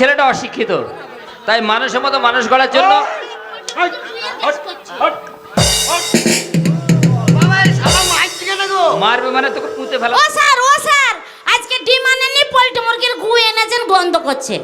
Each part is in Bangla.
ছেলেটা অশিক্ষিত। তাই মানুষের মতো মানুষ গড়ার জন্য মারবে মানে তোকে পুঁতে ফেলা ও স্যার ও স্যার, আজকে ডিম আনেনি পোল্ট্রি মুরগির গু এনেছেন গন্ধ করছে।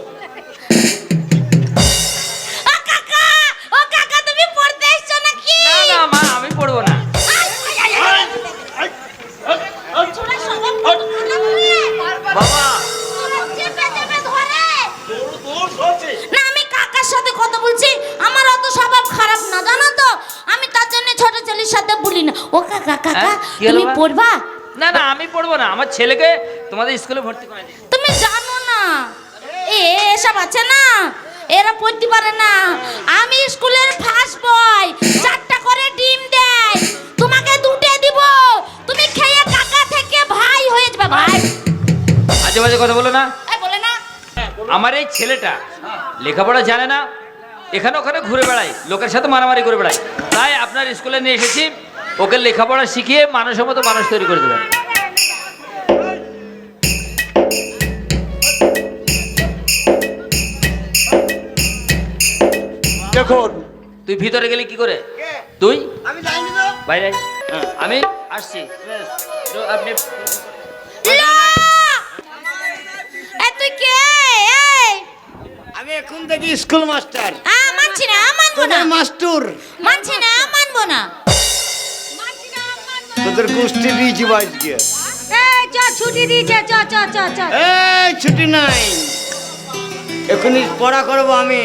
কাকা হ্যাঁ, তুমি পড়বা? না না আমি পড়ব না। আমার ছেলেকে তোমাদের স্কুলে ভর্তি করে তুমি জানো না। এ এসব আছে না। এরা পড়তে পারে না। আমি স্কুলের ফার্স্ট বয় চারটা করে ডিম দেয়। তোমাকে দুটে দিব। তুমি খেয়ে কাকা থেকে ভাই হয়ে যাবে ভাই। আজে বাজে কথা বলো না। বলে না। আমার এই ছেলেটা লেখাপড়া জানে না। এখানে ওখানে ঘুরে বেড়ায়। লোকের সাথে মারামারি করে বেড়ায়। তাই আপনার স্কুলে নিয়ে এসেছি। ওকে লেখাপড়া শিখিয়ে মানুষের মতো মানুষ তৈরি করে দেবেন। দেখুন। তুই ভিতরে গেলি কি করে? তুই? আমি যাইনি তো। বাইরে আমি আসছি। তো আপনি তুই কে? আমি এখন থেকে স্কুল মাস্টার আ মানছি না মানবো না। তোদের মাস্টুর মানছি না মানবো না। তোদের গোষ্ঠী দিয়েছি আজকে এই চ ছুটি দিয়েছে চ চ চ চ। এই ছুটি নাই। এখনই পড়া করব আমি।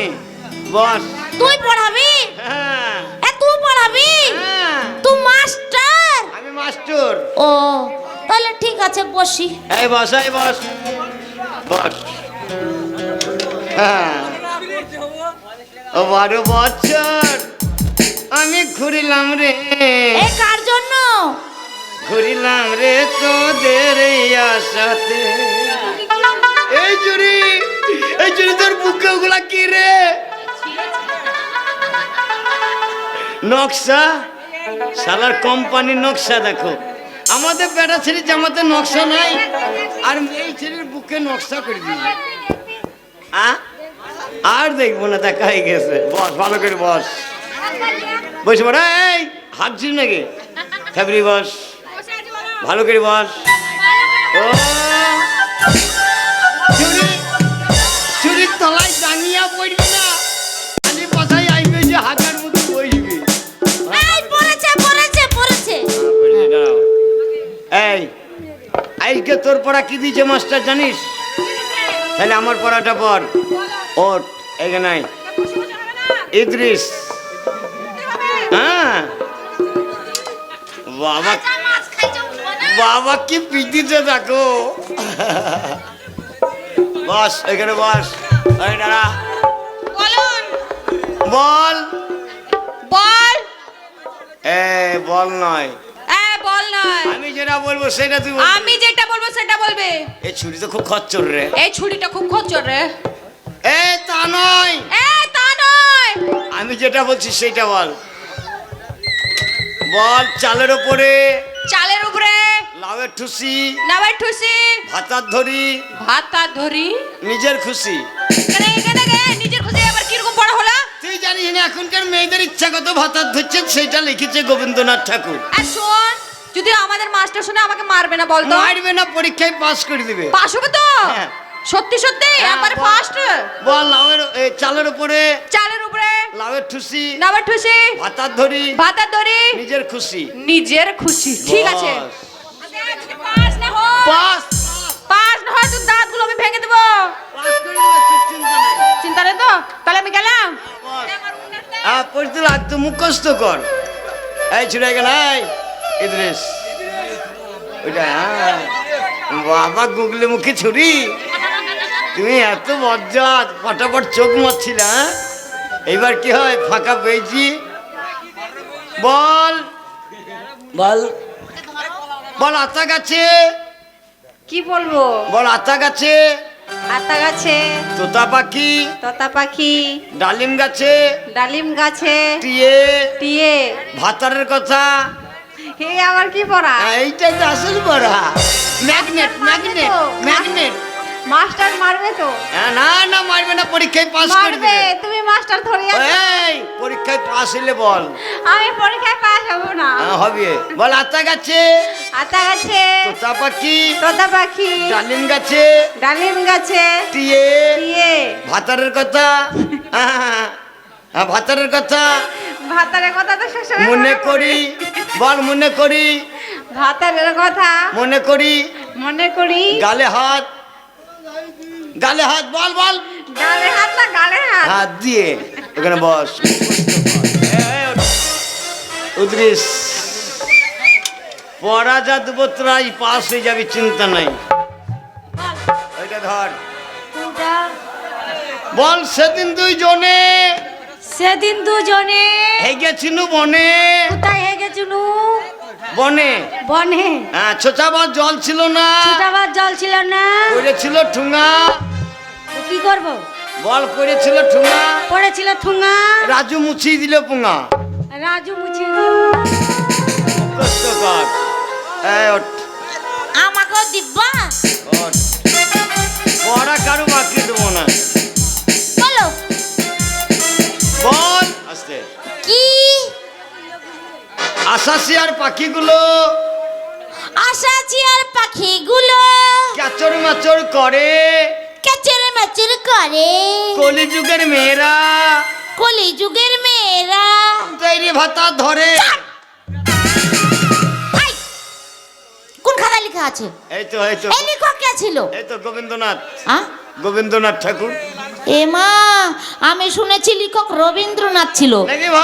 বস। তুই পড়াবি? হ্যাঁ। এ তুই পড়াবি? হ্যাঁ, তুই মাস্টার? আমি মাস্টর। ও তাহলে ঠিক আছে বসি। এই বস এই বস। বস। হ্যাঁ। ও বারো বছর। আমি ঘুরিলাম রে। এ কার জন্য? ঘুরিলাম রে তোদের আশাতে। এই চুরি এই চুরি তোর বুকে ওগুলা কি রে? নকশা? সালার কোম্পানির নকশা দেখো। আমাদের বেটা ছেলে জামাতে নকশা নাই আর এই ছেলের বুকে নকশা করে আ? আর দেখব না দেখা হয়ে গেছে। বস ভালো করে বস। বসে পড়া এই হাঁকছিস নাকি? ফেবরি বস ভালো করে বস। ও চুরি চুরির তলায় দাঁড়িয়ে পড়বি না। খালি কথাই আইবে যে হাজার মতো বসবি। এই আজকে তোর পড়া কি দিয়েছে মাস্টার জানিস? তাহলে আমার পড়াটা পর ওট এখানে। ইদ্রিস বাবা বাবা কি পিটিতে দেখো। বস এখানে বস। এই দাঁড়া। বলুন। বল। বল। এ বল নয়। এ বল নয়। আমি যেটা বলব সেটা তুই আমি যেটা বলব সেটা বলবে। এই ছুরি তো খুব খচ্চর রে। এই ছুরিটা খুব খচ্চর রে। এ তা নয়। এ তা নয়। আমি যেটা বলছি সেটা বল। বল চালের উপরে। চালের উপরে। লাউয়ের ঠুসি। নাবার ঠুসি। ভাতার ধরি। ভাত তার ধরি। নিজের খুশি। এখানে এখানে নিজের খুশি আবার কীরকম পড়া হলো? তুই জানিস না এখনকার মেয়েদের ইচ্ছাগত ভাতার ধরছেন সেটা লিখেছে গোবিন্দনাথ ঠাকুর। আর শোন যদি আমাদের মাস্টার শুনে আমাকে মারবে না বলতো? মারবে না পরীক্ষায় পাস করে দিবে। পাশ হবে তো? হ্যাঁ। সত্যি সত্যি? হ্যাঁ, একবারে বল। ফার্স্ট বল লাউয়ের চালের উপরে। চালের উপরে। লাউয়ের ঠুসি। নাবার ঠুসি। ভাতার ধরি। ভাতার ধরি। নিজের খুশি। নিজের খুশি। ঠিক আছে। পাস না হয়? পাস। পাস না হয় তোর দাঁতগুলো আমি ভেঙে দেবো। চিন্তা নেই। তো? তাহলে আমি গেলাম? হ্যাঁ পড়তে লাগ তো মুখস্থ কর। এই ছুটে গেল এই। ইদ্রিস। ওইটা হ্যাঁ। বাবা গুগলে মুখে ছুরি। তুমি এত বজ্জাত ফটাফট চোখ মারছিল হ্যাঁ? এইবার কি হয়? ফাঁকা পেয়েছি। বল। বল। বল আতা গাছে। কি বলব? বল আতা গাছে। আতা গাছে। তোতা পাখি। তোতা পাখি। ডালিম গাছে। ডালিম গাছে। টিয়ে। টিয়ে। ভাতারের কথা। হে আবার কি পড়া? এইটাই তো আসল পড়া। Magnet magnet. ম্যাগনেট। মাস্টার মারবে তো। হ্যাঁ, না না মারবে না পরীক্ষায় পাস মারবে করবে তুমি মাস্টার ধরে এই পরীক্ষায় পাস হইলে বল। আমি পরীক্ষায় পাস হব না। হ্যাঁ, হবে। বল আতা গাছে। আতা গাছে। তোতা পাখি। তোতা পাখি। ডালিম গাছে। ডালিম গাছে। টিয়ে। দিয়ে ভাতারের কথা। হ্যাঁ, ভাতারের কথা। ভাতারের কথা তো শ্বশুর মনে করি। বল মনে করি। ভাতারের কথা। মনে করি। মনে করি। গালে হাত। গালে হাত বল বল। গালে হাত না গালে হাত। হাত দিয়ে ওখানে বস। উদ্রিস পড়া যা দেবো তোরাই পাস হয়ে যাবি চিন্তা নাই। ওইটা ধর। বল সেদিন দুইজনে। সেদিন দুজনে। হে গেছিনু বনে। কোথায় হে গেছিল বনে? বনে। হ্যাঁ ছোচাবার জল ছিল না। ছোটাবার জল ছিল না। করেছিল ঠুঙা কি করব? বল করেছিল ঠুঙা পড়েছিল ঠুঙা রাজু মুছিয়ে দিল পুঙা রাজু মুছি কষ্ট কর এই ওঠ, আমাকেও দিব্বা ওঠ। পড়া কারও বাকি দেবো না। আশাসি আর পাখিগুলো। আশা চিয়ার পাখিগুলো। ক্যাচর মাচর করে। কেচের মেচের করে। কলিযুগের মেয়েরা। কলি যুগের মেয়েরা। তৈরি ভাতা ধরে। কোন খাতা লেখা আছে? এই তো এই তো। এই লেখক কে ছিল? এই তো গোবিন্দনাথ। হ্যাঁ গোবিন্দনাথ ঠাকুর। এ মা আমি শুনেছি লেখক রবীন্দ্রনাথ ছিল।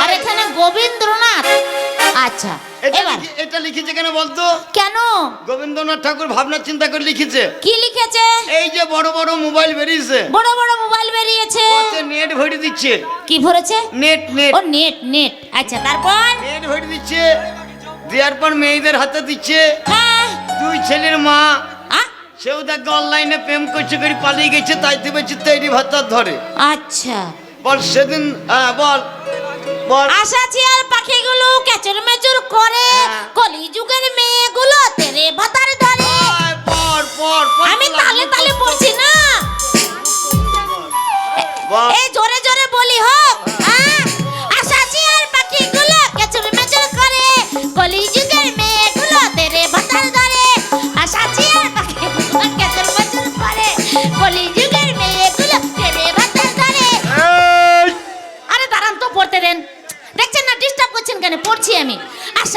আর এখানে গোবিন্দ্রনাথ আচ্ছা এটা এবার। এটা লিখেছে কেন বলতো? কেন? গোবিন্দনাথ ঠাকুর ভাবনা চিন্তা করে লিখেছে। কি লিখেছে? এই যে বড় বড় মোবাইল বেরিয়েছে। বড় বড় মোবাইল বেরিয়েছে। ওতে নেট ভরে দিচ্ছে। কি ভরেছে? Net net. ও নেট নেট। আচ্ছা তারপর? নেট ভরে দিচ্ছে। দেওয়ার পর মেয়েদের হাতে দিচ্ছে। হ্যাঁ। দুই ছেলের মা? সেও দেখো অনলাইনে প্রেম করছে করে পালিয়ে গেছে তাই দেবে তৈরি ভাতা ধরে। আচ্ছা। বল সেদিন হ্যাঁ বল। আশা চিয়াল পাখিগুলো কেচুর মেচুর করে কলিযুগের কলি যুগের মেয়েগুলো তেরে ভাতার ধরে। আমি তালে তালে পড়ছি না। এই জোরে জোরে বলি হোক।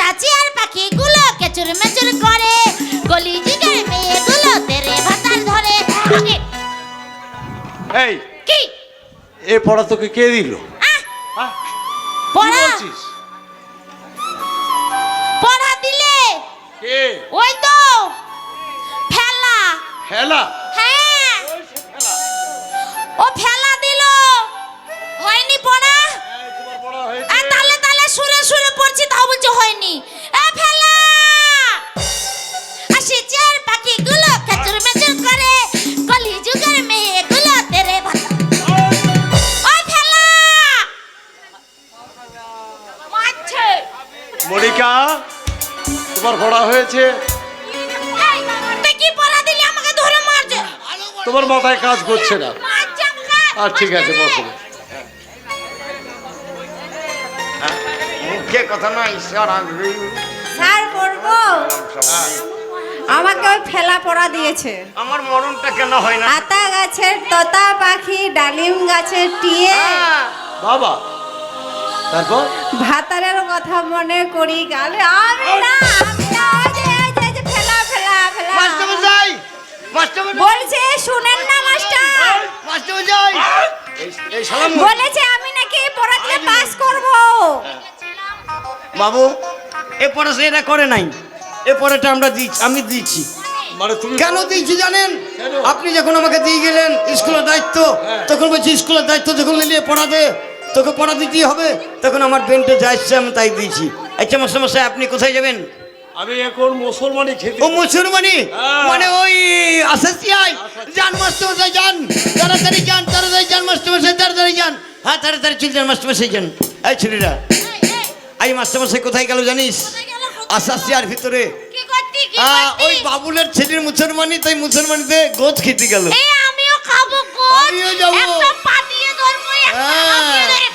আশা চিয়ার পাখিগুলো কেচুর মেচুর করে। গলি জিগের মেয়েগুলো তেরে ভাতার ধরে। এই কি? এ পড়া তোকে কে দিল? পড়া পড়া দিলে। কে? ওই তো। ফেলা। হেলা হ্যাঁ। ও ফেলা তোমার পড়া হয়েছে। এই, তুই কি পড়া দিলি? আমাকে ধরে মারছে। তোমার মাথায় কাজ করছে না। আর ঠিক আছে বসো। মুখে কথা না ঈশ্বর আমি স্যার পড়ব? আমাকে ওই ফেলা পড়া দিয়েছে। আমার মরণটা কেন হয় না? আতা গাছের তোতা পাখি ডালিম গাছের টিয়ে। হ্যাঁ, বাবা তারপর? ভাতারের কথা মনে করি গালে আমি বলেছে আমি নাকি পাস করব। বাবু এ পড়াশোনা করে নাই। এ পড়াটা আমরা দিচ্ছি আমি দিচ্ছি। মানে কেন দিয়েছি জানেন? আপনি যখন আমাকে দিয়ে গেলেন স্কুলের দায়িত্ব হ্যাঁ। তখন বলছি স্কুলের দায়িত্ব যখন নিয়ে পড়া দে তোকে পড়া দিতেই হবে। তখন আমার বেন্টে যা ইচ্ছে আমি তাই দিয়েছি। আচ্ছা মাস্টারমশাই আপনি কোথায় যাবেন? আমি এখন মুসলমানি খেতে ও মুসলমানি হ্যাঁ। মানে ওই আসাসিয়াই যান মাস্টারমশাই যান। তাড়াতাড়ি যান তাড়াতাড়ি হ্যাঁ তাড়াতাড়ি চলে যান মাস্টারমশাই যান এই ছেলেরা এই মাস্টারমশাই কোথায় গেল জানিস? আসাসি আর ভিতরে। হ্যাঁ, ওই বাবুলের ছেলের মুসলমানি তাই মুসলমানিতে গোদ খেতে গেল। আমিও যাব। হ্যাঁ।